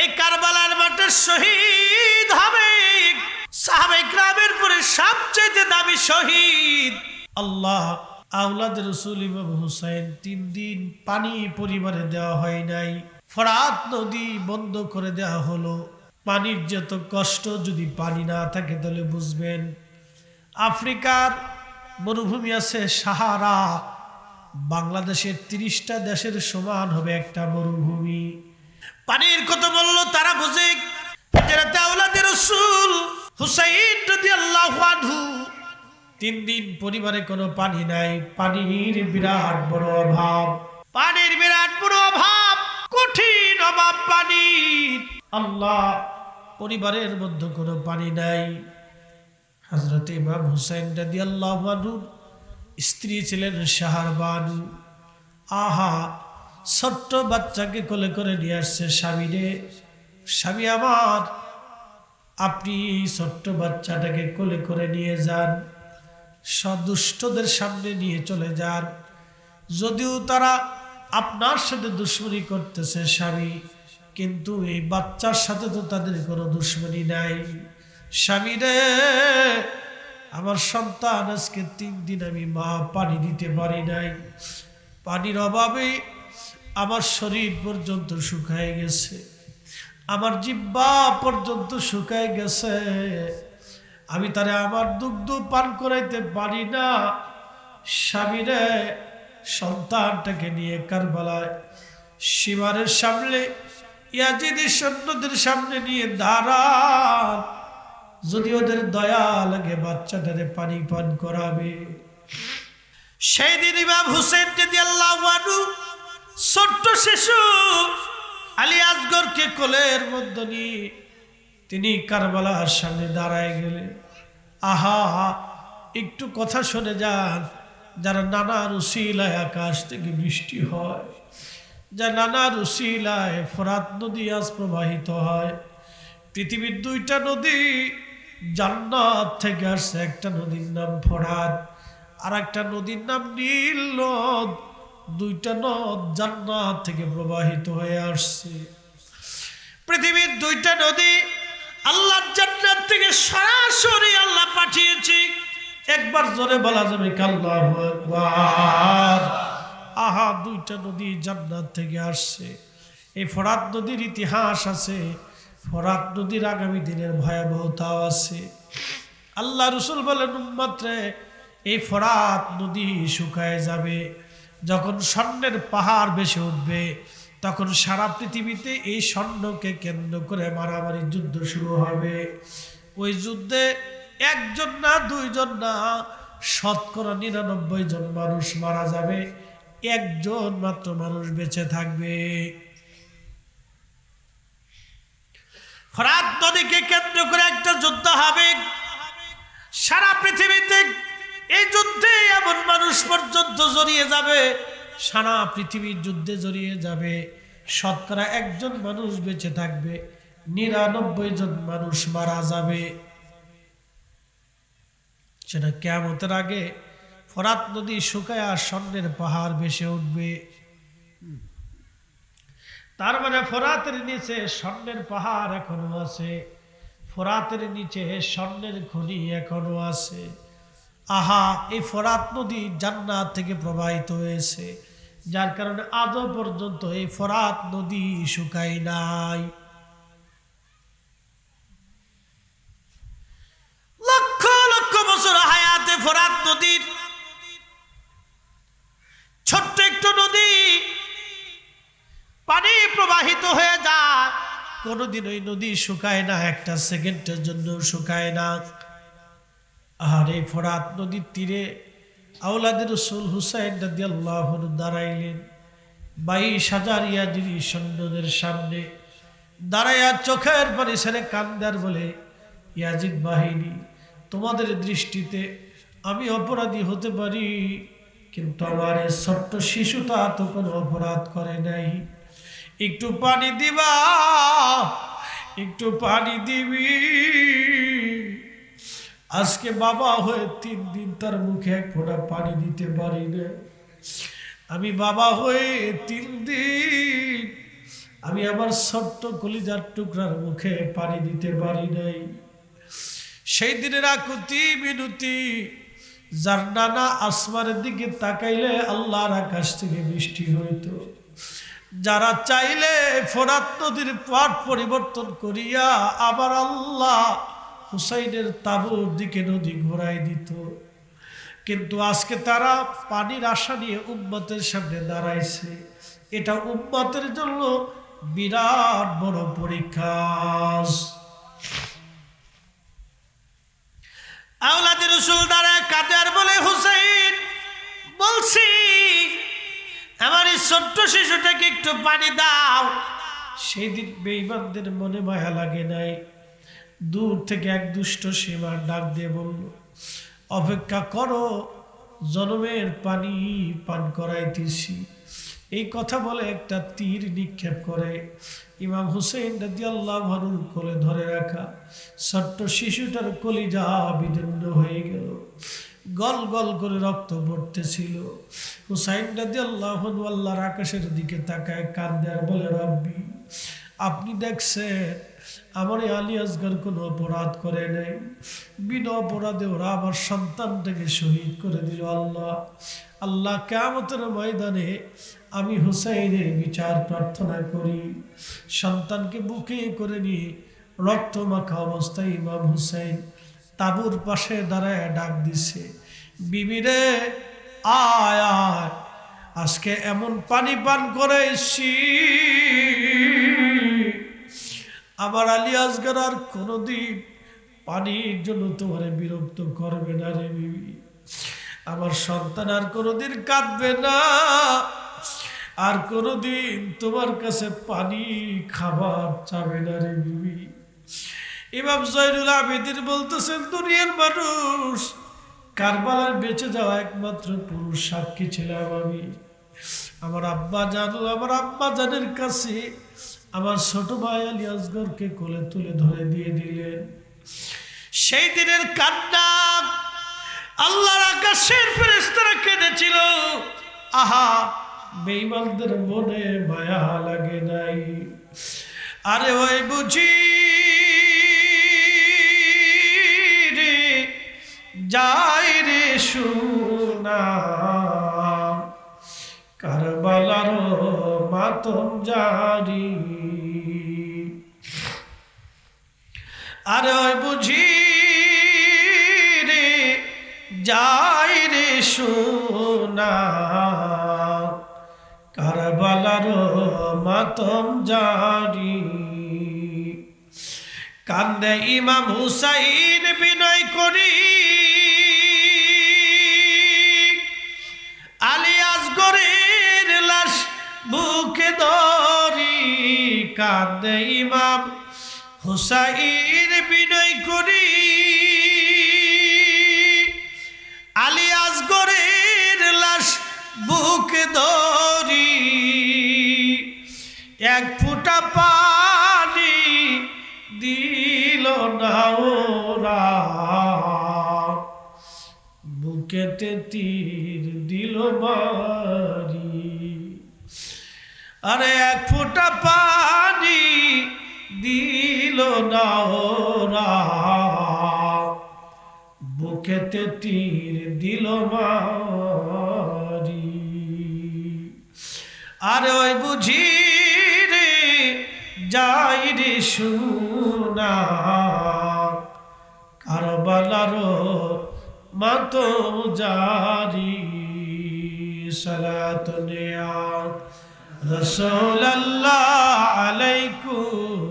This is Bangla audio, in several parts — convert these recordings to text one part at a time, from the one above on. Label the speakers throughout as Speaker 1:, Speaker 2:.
Speaker 1: এই কারবালার মাঠে শহীদ হবে। সাহাবে গ্রামের পরে সবচেয়ে দামি শহীদ। আল্লাহ আউলাদ রসুল ইমাম হুসাইন তিন দিন পানি পরিবারে দেওয়া হয় নাই। ফরাত নদী বন্ধ করে দেওয়া হলো। পানির যত কষ্ট যদি পানি না থাকে তাহলে বুঝবেন, আফ্রিকার মরুভূমি আছে সাহারা। বাংলাদেশের তিরিশটা দেশের সমান হবে একটা মরুভূমি। পানির কত মূল্য তারা বুঝে রাসূল হুসাইন রাদিয়াল্লাহু আনহু। তিন দিন পরিবারে কোনো পানি নাই, পানির বিরাট বড় অভাব। পানির বিরাট বড় অভাব, কঠিন অভাব পানির আল্লাহ পরিবারের মধ্যে কোনো পানি নাই। হজরত ইমাম হুসাইন রাদি আল্লাহ স্ত্রী ছিলেন শাহার বানু আহা ছোট্ট বাচ্চাকে কোলে করে নিয়ে আসছে স্বামীরে স্বামী আমার, আপনি ছোট্ট বাচ্চাটাকে কোলে করে নিয়ে যান, সদুষ্টদের সামনে নিয়ে চলে যান। যদিও তারা আপনার সাথে দুশ্মনী করতেছে, স্বামী, কিন্তু এই বাচ্চার সাথে তো তাদের কোনো দুশ্মনী নাই। স্বামী রে, আমার সন্তান আজকে তিন দিন আমি মা পানি দিতে পারি নাই। পানির অভাবে আমার শরীর পর্যন্ত শুকায় গেছে, আমার জিব্বা পর্যন্ত শুকায় গেছে। আমি তারে আমার দুগ্ধ পান করাইতে পারি না। স্বামীরে সন্তানটাকে নিয়ে কারবালায় সীমারের সামনে ইয়াজিদি সৈন্যদের সামনে নিয়ে দাঁড়ান। যদি ওদের দয়া লাগে বাচ্চাটারে পানি পান করাবে। সেই দিন ইমাম হুসেন যদি আল্লাহ ছোট্ট শিশু আলী আসগরকে কোলের মধ্য নিয়ে তিনি কারবালার সামনে দাঁড়ায় গেলেন। আহা হা একটু কথা শুনে যান, যারা নানা রুসিলায় আকাশ থেকে বৃষ্টি হয় যা নানা রুসিলায় ফরাত নদী আজ প্রবাহিত হয়। পৃথিবীর দুইটা নদী জান্নাত থেকে আসছে, একটা নদীর নাম ফরাত আর একটা নদীর নাম নীল নদ। দুইটা নদ জান্নাত থেকে প্রবাহিত হয়ে আসছে। পৃথিবীর দুইটা নদী আল্লাহ জান্নাত থেকে সরাসরি আল্লাহ পাঠিয়েছি। একবার জোরে বলা যাবে কাল্লাহ আহা, দুইটা নদী জান্নাত থেকে আসছে। এই ফরাত নদীর ইতিহাস আছে, ফরাত নদীর আগামী দিনের ভয়াবহতাও আছে। আল্লাহ রসুল বলেন, উম্মাত্রে, এই ফরাত নদী শুকায় যাবে। যখন স্বর্ণের পাহাড় বেশি উঠবে, তখন সারা পৃথিবীতে এই স্বর্ণকে কেন্দ্র করে মারামারি যুদ্ধ শুরু হবে। ওই যুদ্ধে একজন না, দুইজন না, শতকরা নিরানব্বই জন মানুষ মারা যাবে। একজন মাত্র মানুষ বেঁচে থাকবে। ফরাত নদীকে কেন্দ্র করে একটা যুদ্ধ হবে। সারা পৃথিবীতে এই যুদ্ধে এমন মানুষ পর্যন্ত জড়িয়ে যাবে, সারা পৃথিবীর যুদ্ধে জড়িয়ে যাবে। শতকরা একজন মানুষ বেঁচে থাকবে, নিরানব্বই জন মানুষ মারা যাবে। সেটা কেমতের আগে ফরাত নদী শুকায় স্বর্ণের পাহাড় বেসে উঠবে। তার মানে ফরাতের নিচে স্বর্ণের পাহাড় এখনও আছে। ফরাতের নিচে স্বর্ণের খনি এখনও আছে। আহা, এই ফরাত নদী জান্নাত থেকে প্রবাহিত হয়েছে। যার কারণে আজও পর্যন্ত এই ফরাত নদী শুকায় নাই। লক্ষ লক্ষ বছর হায়াতে ফরাত নদীর ছোট্ট একটু নদী পানি প্রবাহিত হয়ে যায়। কোনোদিন ওই নদী শুকায় না, একটা সেকেন্ডের জন্য শুকায় না। আর এই ফরাত নদীর তীরে আউলাদের রসুল হুসাইন রাদি আল্লাহ দাঁড়াইলেন। বাইশ হাজার ইয়াজিরি সৈন্যদের সামনে দাঁড়াইয়া চোখের পানি ছেড়ে কান্দার বলে, ইয়াজিদ বাহিনী, তোমাদের দৃষ্টিতে আমি অপরাধী হতে পারি, কিন্তু আমার এই ছোট্ট শিশুটা তো কোনো অপরাধ করে নাই। একটু পানি দিবা, একটু পানি দিবি আজকে বাবা হয়ে তিন দিন তার মুখে এক ফোঁটা পানি দিতে পারি না আমি বাবা হয়ে তিন দিন আমি আমার ছোট্ট কলিজার টুকরার মুখে পানি দিতে পারি নাই। সেই দিনের আকুতি বিনুতি, যার নানা আসমানের দিকে তাকাইলে আল্লাহর আকাশ থেকে বৃষ্টি হইত। যারা চাইলে ফোরাত নদীর পথ পরিবর্তন করিয়া আবার আল্লাহ হুসাইনের তাবুর দিকে নদী ঘোরাই দিত। কিন্তু আজকে তারা পানির আশা নিয়ে উম্মতের সামনে দাঁড়াইছে। এটা উম্মতের জন্য বিরাট বড় পরীক্ষা। আওলাদের রসুল দ্বারা কাদের বলে, হুসাইন, বলছি, আমার এই ছোট্ট শিশুটাকে একটু পানি দাও। সেই দিন বেইমানদের মনে মায়া লাগে নাই। দূর থেকে এক দুষ্ট সীমা ডাক দিয়ে বলল, অপেক্ষা করো, জনমের পানি পান করাইতেছি। এই কথা বলে একটা তীর নিক্ষেপ করে। ইমাম হুসেন রাজি আল্লাহ ভানুর কোলে ধরে রাখা ছোট্ট শিশুটার কলিজা বিদীর্ণ হয়ে গেল। গল গল করে রক্ত পড়তেছিল। হুসাইন রাজি আল্লাহ আল্লাহর আকাশের দিকে তাকায় কান্দে আর বলে, রব্বি, আপনি দেখছেন আমার এই আলী আসগর কোনো অপরাধ করে নাই। বিনা অপরাধে ওরা আমার সন্তানটাকে শহীদ করে দিল আল্লাহ। আল্লাহ কেমতের ময়দানে আমি হুসাইনের বিচার প্রার্থনা করি। সন্তানকে বুকে করে নিয়ে রক্ত মাখা অবস্থায় ইমাম হুসাইন তাবুর পাশে দাঁড়ায় ডাক দিছে বিবিরে আয় আয়, আজকে এমন পানি পান করে এসছি। আমার আলী আসগার আর কোনোদিন পানির জন্য তোমার বিরক্ত করবে না রে বিবি। আমার সন্তান আর কোনোদিন কাঁদবে না। আর কোনোদিন তোমার কাছে পানি খাবার চাবে না রে বিবি। ইমাম জয়নুল আবেদিন বলতেছেন, দুনিয়ার মানুষ, কারবালার বেঁচে যাওয়া একমাত্র পুরুষ সাক্ষী ছিলাম আমি। আমার আব্বা জানো আমার আব্বা জানের কাছে আমার ছোট ভাই আলী আসগরকে কোলে তুলে ধরে দিয়ে দিলেন। সেই দিনের কান্না আল্লাহর আকাশের ফেরেস্তারা কেঁদেছিল। আহা বেইমানদের মনে মায়া লাগে নাই। আরে ওই বুঝি রে, যাই রে সোনা মাতম জারি আরে বুঝি রে, যাই রে সোনা। কারবালার মাতম জারি কান্দে ইমাম হুসাইন বিনয় করি। কান্দে ইমাম হুসাইন বিনয় করি। আলী আসগরের লাশ বুক ধরি। এক ফুটা পানি দিল না বুকেতে তীর দিল বাড়ি আরে এক ফুটা পানি দিল না ওরা বুকেতে তীর দিল মারি। আরে ওই বুঝি রে, যাই রে শুনা। কারবালার মত জারি। সালাত নেয়া। রসোল আল্লাহ আলাইকুম।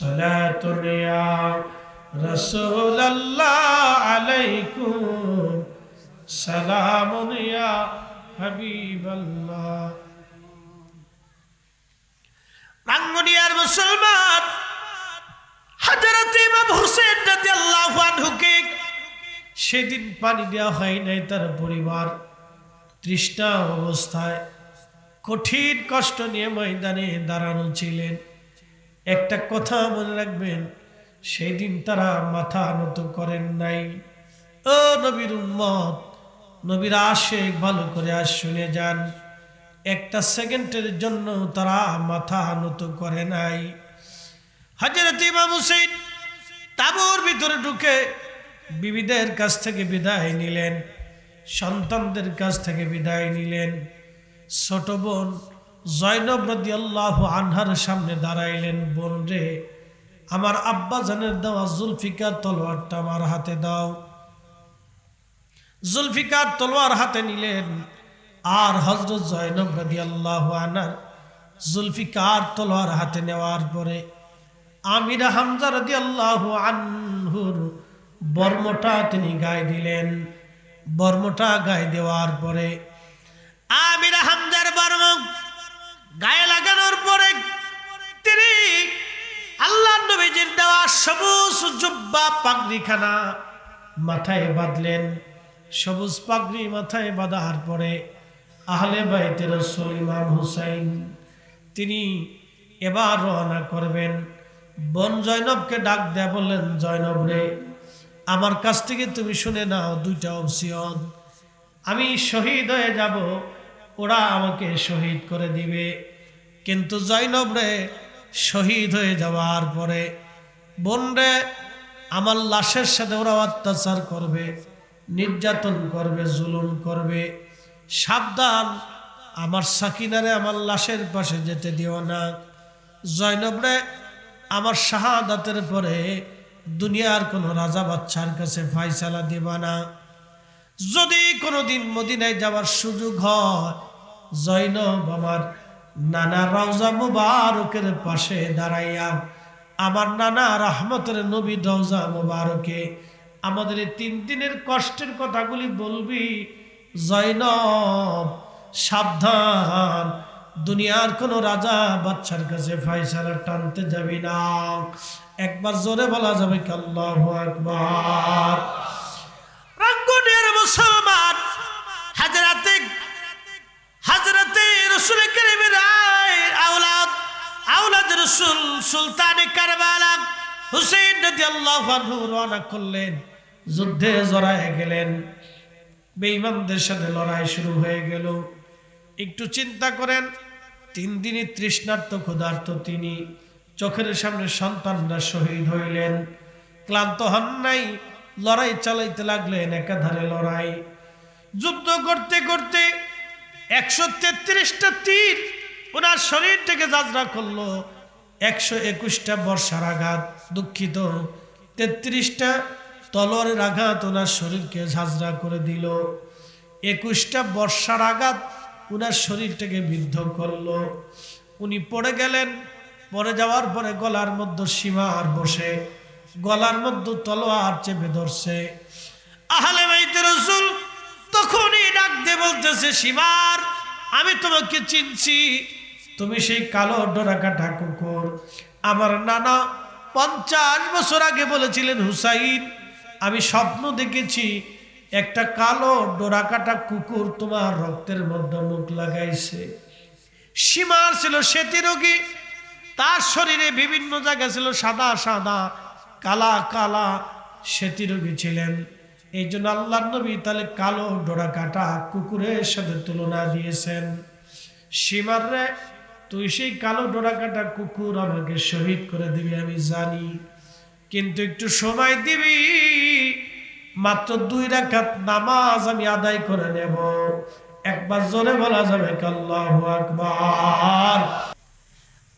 Speaker 1: صلاة يا رسول الله عليكم سلام يا حبيب الله রাঙ্গুনিয়ার মুসলমান হাজারত ইমাম হুসেন রাদিয়াল্লাহু আনহুকে সেদিন পানি দেওয়া হয় নাই তার পরিবার তৃষ্ণা অবস্থায় কঠিন কষ্ট নিয়ে ময়দানে দাঁড়ানো ছিলেন একটা কথা মনে রাখবেন সেই দিন তারা মাথা নত করেন নাই। ও নবীর উম্মত, নবীর আশেক ভালো করে আর শুনে যান। একটা সেকেন্ডের জন্য তারা মাথা নত করে নাই। হাজরত ইমাম হুসেন তাবুর ভিতরে ঢুকে বিবিদের কাছ থেকে বিদায় নিলেন, সন্তানদের কাছ থেকে বিদায় নিলেন। ছোট বোন জয়নব আল্লাহ আনহার সামনে দাঁড়াইলেন, বোন রে, আমার আব্বা জানের দেওয়া জুলফিকার তলোয়ারটা আমার হাতে দাও। জুলফিকার তলোয়ার হাতে নিলেন, আর হজরত জয়নব আল্লাহ আনার জুলফিকার তলোয়ার হাতে নেওয়ার পরে আমিরা হামজা আল্লাহ আনহুর বর্মটা তিনি গায়ে দিলেন। বর্মটা গায়ে দেওয়ার পরে আমিরা হামজার বর্ম গায়ে লাগানোর পরে তিনি আল্লাহ নবীজির দেওয়া সবুজ জুব্বা পাগড়িখানা মাথায় বাঁধলেন। সবুজ পাগড়ি মাথায় বাঁধার পরে আহলে বাইতে রসুল ইমাম হুসাইন তিনি এবার রওনা করবেন। বন জয়নবকে ডাক দেয়া বললেন, জয়নব রে, আমার কাছ থেকে তুমি শুনে নাও দুইটা অপশন আমি শহীদ হয়ে যাব ওরা আমাকে শহীদ করে দিবে। কিন্তু জৈনব রে শহীদ হয়ে যাওয়ার পরে বোন রে আমার লাশের সাথে ওরা অত্যাচার করবে, নির্যাতন করবে, জুলুম করবে। সাবধান, আমার সাকিনারে আমার লাশের পাশে যেতে দিও না। জৈনব রে আমার শাহাদাতের পরে দুনিয়ার কোনো রাজা বাচ্চার কাছে ফাইসালা দিবা না। যদি কোনো দিন মদিনায় যাওয়ার সুযোগ হয় জৈনব আমার নানা রওজা মুবারকের পাশে দাঁড়াইয়া, আমার নানা রহমতের নবী রওজা মুবারকে আমাদের তিন দিনের কষ্টের কথাগুলি বলবি। জৈনব, সাবধান, দুনিয়ার কোনো রাজা বাচ্চার কাছে ফাইসালা টানতে যাবি না। একবার জোরে বলা যাবে কি আল্লাহু আকবার। রঙ্গনের মুসলমান আওলাদ রসুল সুলতানে কারবালা হুসেন নদী আল্লাহ রওনা করলেন। যুদ্ধে জড়ায় গেলেন। বেঈমানদের সাথে লড়াই শুরু হয়ে গেল। একটু চিন্তা করেন, তিন দিনই তৃষ্ণার্ত ক্ষুধার্ত তিনি। চোখের সামনে সন্তানরা শহীদ হইলেন। ক্লান্ত হন নাই, লড়াই চালাইতে লাগলেন একাধারে লড়াই। যুদ্ধ করতে করতে একশো তেত্রিশটা তীর ওনার শরীর থেকে যাত্রা করল। একশো একুশটা বর্ষার আঘাত, দুঃখিত। তেত্রিশটা তলোয়ারের আঘাত ওনার শরীরকে ঝাঁঝরা করে দিল। একুশটা বর্ষার আঘাত ওনার শরীরটাকে বিদ্ধ করল। উনি পড়ে গেলেন পরে যাওয়ার পরে গলার মধ্যে সীমার বসে, গলার মধ্যে তলোয়ার চেপে ধরছে। আহলে বাইতে রসুল তখনই ডাক দিয়ে বলতেছে সীমার আমি তোমাকে চিনছি। তুমি সেই কালো ডোরাকাটা কুকুর আমার নানা পঞ্চাশ বছর আগে বলেছিলেন, হুসাইন, আমি স্বপ্ন দেখেছি একটা কালো ডোরাকাটা কুকুর তোমার রক্তের মধ্যে মুখ লাগাইছে। সীমার ছিল সেতি রোগী, তার শরীরে বিভিন্ন জায়গায় ছিল সাদা সাদা, কালা কালা সেতি রোগী ছিলেন। এই জন্য আল্লাহ নবী তাহলে কালো ডোরাকাটা কুকুরের সাথে তুলনা দিয়েছেন। সীমার তুই সেই কালো ডোরা কাটা কুকুর আমাকে শহীদ করে দিবি, আমি জানি। কিন্তু একটু সময় দিবি, মাত্র দুই রাখাত নামাজ আমি আদায় করে নেব। একবার জোরে বলা যাবে আল্লাহু আকবার।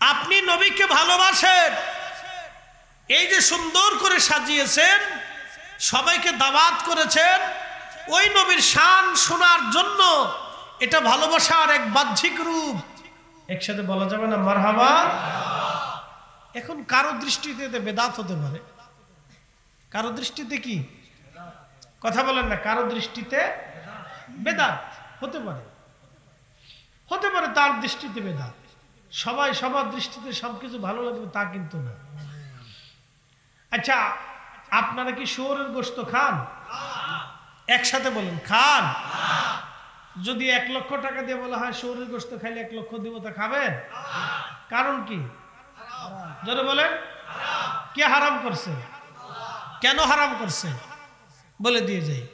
Speaker 1: আপনি নবীকে ভালোবাসেন, এই যে সুন্দর করে সাজিয়েছেন, সবাইকে দাওয়াত করেছেন, ওই নবীর শান শোনার জন্য এটা ভালোবাসার এক বাহ্যিক রূপ। একসাথে বলা যাবে না, মারহাবা। এখন কারও দৃষ্টিতে বেদাত হতে পারে। কারও দৃষ্টিতে কি? কথা বলেন না, কারও দৃষ্টিতে বেদাত হতে পারে। হতে পারে তার দৃষ্টিতে বেদাত। সবাই সবার দৃষ্টিতে সবকিছু ভালো লাগবে তা কিন্তু না। আচ্ছা আপনারা কি শুয়োরের গোস্ত খান? একসাথে বলেন, খান। যদি এক লক্ষ টাকা দিয়ে বলা হয় শুয়োরের গোস্ত খাইলে এক লক্ষ দিব তা খাবেন কারণ কি? যদি বলেন। কে হারাম করছে? কেন হারাম করছে? বলে দিয়ে যাই।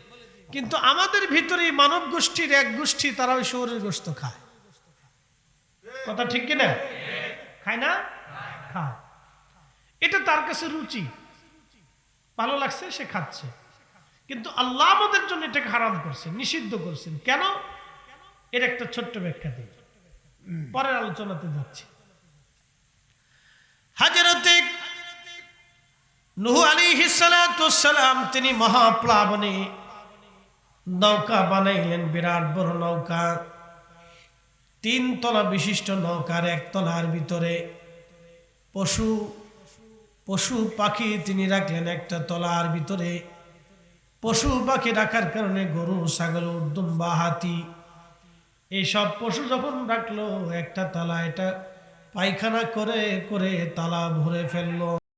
Speaker 1: কিন্তু আমাদের ভিতরে মানব গোষ্ঠীর এক গোষ্ঠী, তারা ওই শুয়োরের গোস্ত খায়। কথা ঠিক কিনা খায় না? খায়। এটা তার কাছে রুচি। ভালো লাগছে, সে খাচ্ছে। কিন্তু আল্লাহ আমাদের জন্য এটাকে হারাম করছেন, নিষিদ্ধ করছেন। কেন? এর একটা ছোট্ট ব্যাখ্যা দিই। পরের আলোচনাতে যাচ্ছি। হাজরতে নুহু আলী সালাম তিনি মহাপ্লাবনে নৌকা বানাইলেন, বিরাট বড় নৌকা। তিন তলা বিশিষ্ট নৌকার এক তলার ভিতরে পশু পশু পাখি তিনি রাখলেন একটা তলার ভিতরে। পশু পাখি রাখার কারণে গরু, ছাগল দুম্বা হাতি, এইসব পশু যখন রাখল একটা তালা এটা পায়খানা করে করে তালা ভরে ফেলল।